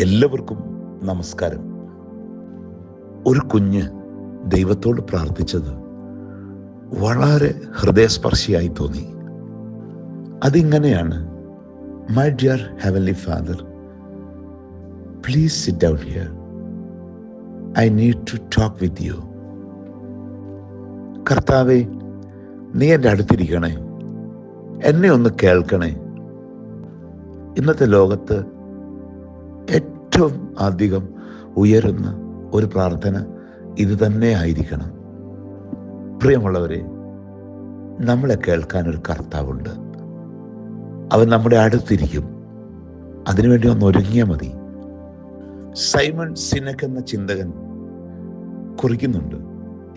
എല്ലാവർക്കും നമസ്കാരം. ഒരു കുഞ്ഞ് ദൈവത്തോട് പ്രാർത്ഥിച്ചത് വളരെ ഹൃദയസ്പർശിയായി തോന്നി. അതിങ്ങനെയാണ് my dear heavenly father please sit out here I need to talk with you കർത്താവെ നീ എന്റെ അടുത്തിരിക്കണേ. എന്നെ ഒന്ന് കേൾക്കണേ. ഇന്നത്തെ ലോകത്ത് ഏറ്റവും അധികം ഉയരുന്ന ഒരു പ്രാർത്ഥന ഇത് തന്നെ ആയിരിക്കണം. പ്രിയമുള്ളവരെ നമ്മളെ കേൾക്കാൻ ഒരു കർത്താവുണ്ട്. അവൻ നമ്മുടെ അടുത്തിരിക്കും. അതിനുവേണ്ടി ഒന്ന് ഒരുങ്ങിയാൽ മതി. സൈമൺ സിനക് എന്ന ചിന്തകൻ കുറിക്കുന്നുണ്ട്.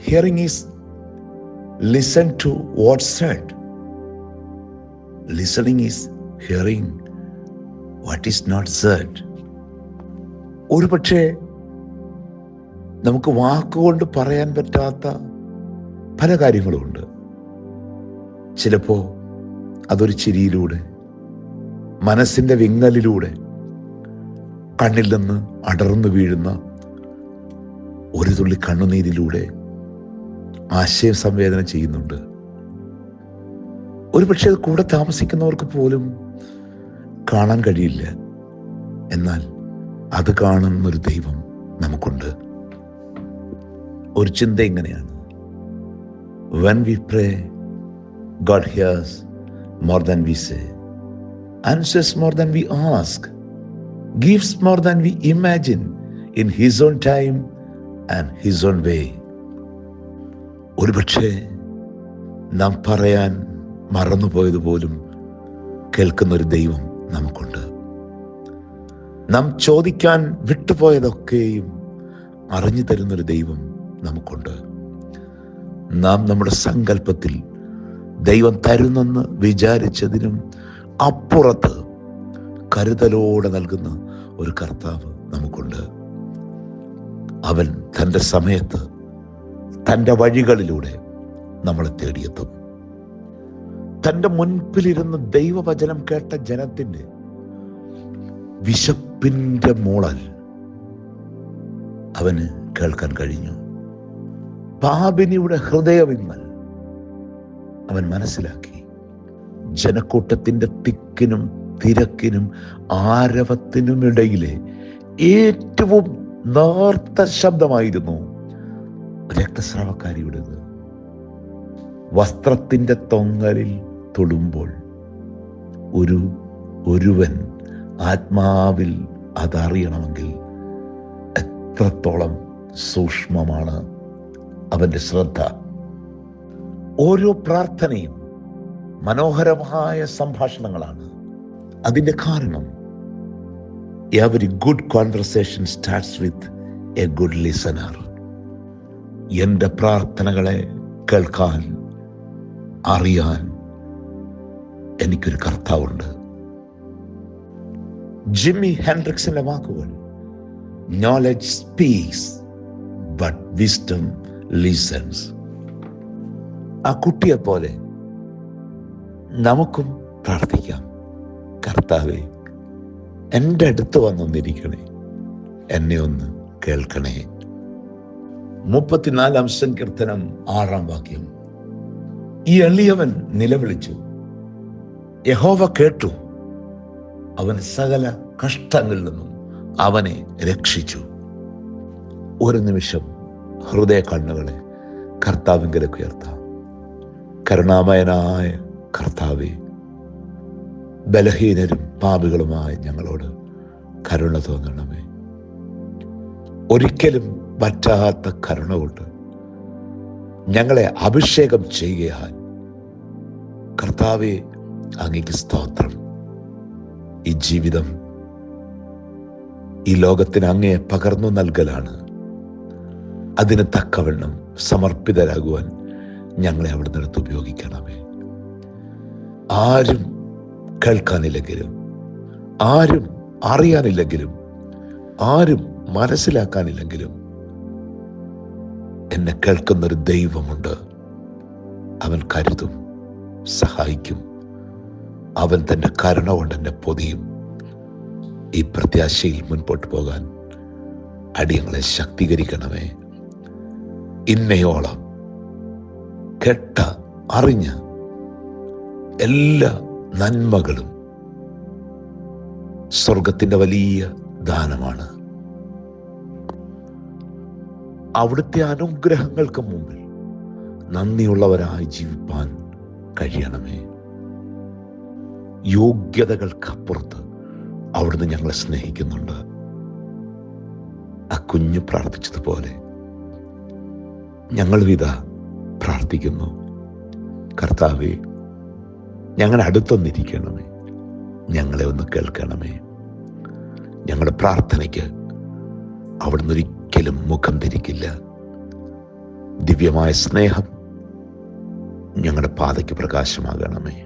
Hearing is listen to what said listening is hearing what is not said ഒരു പക്ഷേ നമുക്ക് വാക്കുകൊണ്ട് പറയാൻ പറ്റാത്ത പല കാര്യങ്ങളുമുണ്ട്. ചിലപ്പോൾ അതൊരു ചിരിയിലൂടെ മനസ്സിന്റെ വിങ്ങലിലൂടെ കണ്ണിൽ നിന്ന് അടർന്നു വീഴുന്ന ഒരു തുള്ളി കണ്ണുനീരിലൂടെ ആശയം സംവേദനം ചെയ്യുന്നുണ്ട്. ഒരു അത് കൂടെ താമസിക്കുന്നവർക്ക് പോലും കാണാൻ കഴിയില്ല. എന്നാൽ അത് കാണുന്നൊരു ദൈവം നമുക്കുണ്ട്. ഒരു ചിന്ത ഇങ്ങനെയാണ് when we pray God hears more than we say answers more than we ask gives more than we imagine in his own time and his own way ഒരുപക്ഷെ നാം പറയാൻ മറന്നുപോയതുപോലും കേൾക്കുന്നൊരു ദൈവം നമുക്കുണ്ട്. നാം ചോദിക്കാൻ വിട്ടുപോയതൊക്കെയും അറിഞ്ഞു തരുന്നൊരു ദൈവം നമുക്കുണ്ട്. നാം നമ്മുടെ സങ്കല്പത്തിൽ ദൈവം തരുന്നെന്ന് വിചാരിച്ചതിനും അപ്പുറത്ത് കരുതലോടെ നൽകുന്ന ഒരു കർത്താവ് നമുക്കുണ്ട്. അവൻ തന്റെ സമയത്ത് തന്റെ വഴികളിലൂടെ നമ്മളെ തേടിയെത്തും. തന്റെ മുൻപിലിരുന്ന് ദൈവവചനം കേട്ട ജനത്തിന്റെ വിശപ്പിന്റെ മോളൽ അവന് കേൾക്കാൻ കഴിഞ്ഞു. പാപിനിയുടെ ഹൃദയവിമ്മൽ അവൻ മനസ്സിലാക്കി. ജനക്കൂട്ടത്തിന്റെ തിക്കിനും തിരക്കിനും ആരവത്തിനുമിടയിലെ ഏറ്റവും നേർത്ത ശബ്ദമായിരുന്നു രക്തസ്രാവക്കാരിയുടേത്. വസ്ത്രത്തിന്റെ തൊങ്ങലിൽ തൊടുമ്പോൾ ഒരു ഒരുവൻ ആത്മാവിൽ അതറിയണമെങ്കിൽ എത്രത്തോളം സൂക്ഷ്മമാണ് അവന്റെ ശ്രദ്ധ. ഓരോ പ്രാർത്ഥനയും മനോഹരമായ സംഭാഷണങ്ങളാണ്. അതിന്റെ കാരണം every good conversation starts with a good listener എന്റെ പ്രാർത്ഥനകളെ കേൾക്കാൻ അറിയാൻ എനിക്കൊരു കർത്താവുണ്ട്. ജിമ്മി ഹെൻഡ്രിക്സിന്റെ വാക്കുകൾ knowledge speaks but wisdom listens ആ കുട്ടിയെ പോലെ നമുക്കും പ്രാർത്ഥിക്കാം. കർത്താവെ എന്റെ അടുത്ത് വന്നൊന്നിരിക്കണേ. എന്നെ ഒന്ന് കേൾക്കണേ. മുപ്പത്തിനാലാം സങ്കീർത്തനം ആറാം വാക്യം. ഈ എളിയവൻ നിലവിളിച്ചു. യഹോവ കേട്ടു. അവൻ സകല കഷ്ടങ്ങളിൽ നിന്നും അവനെ രക്ഷിച്ചു. ഒരു നിമിഷം ഹൃദയ കണ്ണുകളെ കർത്താവിങ്കലേക്ക് ഉയർത്താം. കരുണാമയനായ കർത്താവെ ബലഹീനരും പാപികളുമായ ഞങ്ങളോട് കരുണ തോന്നണമേ. ഒരിക്കലും പറ്റാത്ത കരുണ കൊണ്ട് ഞങ്ങളെ അഭിഷേകം ചെയ്യുകയാൽ കർത്താവെ അങ്ങേക്ക് സ്തോത്രം. ഈ ജീവിതം ഈ ലോകത്തിന് അങ്ങേ പകർന്നു നൽകലാണ്. അതിന് തക്കവണ്ണം സമർപ്പിതരാകുവാൻ ഞങ്ങളെ അവിടെ നിന്നെടുത്ത് ഉപയോഗിക്കണമേ. ആരും കേൾക്കാനില്ലെങ്കിലും ആരും അറിയാനില്ലെങ്കിലും ആരും മനസ്സിലാക്കാനില്ലെങ്കിലും എന്നെ കേൾക്കുന്നൊരു ദൈവമുണ്ട്. അവൻ കരുതും സഹായിക്കും. അവൻ തന്റെ കരുണ കൊണ്ട് എന്നെ പൊതിയും. ഈ പ്രത്യാശയിൽ മുൻപോട്ട് പോകാൻ അടിയങ്ങളെ ശക്തീകരിക്കണമേ. ഇന്നയോളം കെട്ട അറിഞ്ഞ എല്ലാ നന്മകളും സ്വർഗത്തിന്റെ വലിയ ദാനമാണ്. അവിടുത്തെ അനുഗ്രഹങ്ങൾക്ക് മുമ്പിൽ നന്ദിയുള്ളവരായി ജീവിപ്പാൻ കഴിയണമേ. യോഗ്യതകൾക്കപ്പുറത്ത് അവിടുന്ന് ഞങ്ങളെ സ്നേഹിക്കുന്നുണ്ട്. ആ കുഞ്ഞ് പ്രാർത്ഥിച്ചതുപോലെ ഞങ്ങൾ വിധ പ്രാർത്ഥിക്കുന്നു. കർത്താവെ ഞങ്ങൾ അടുത്തൊന്നിരിക്കണമേ. ഞങ്ങളെ ഒന്ന് കേൾക്കണമേ. ഞങ്ങളുടെ പ്രാർത്ഥനയ്ക്ക് അവിടുന്ന് ഒരിക്കലും മുഖം തിരിക്കില്ല. ദിവ്യമായ സ്നേഹം ഞങ്ങളുടെ പാതയ്ക്ക് പ്രകാശമാകണമേ.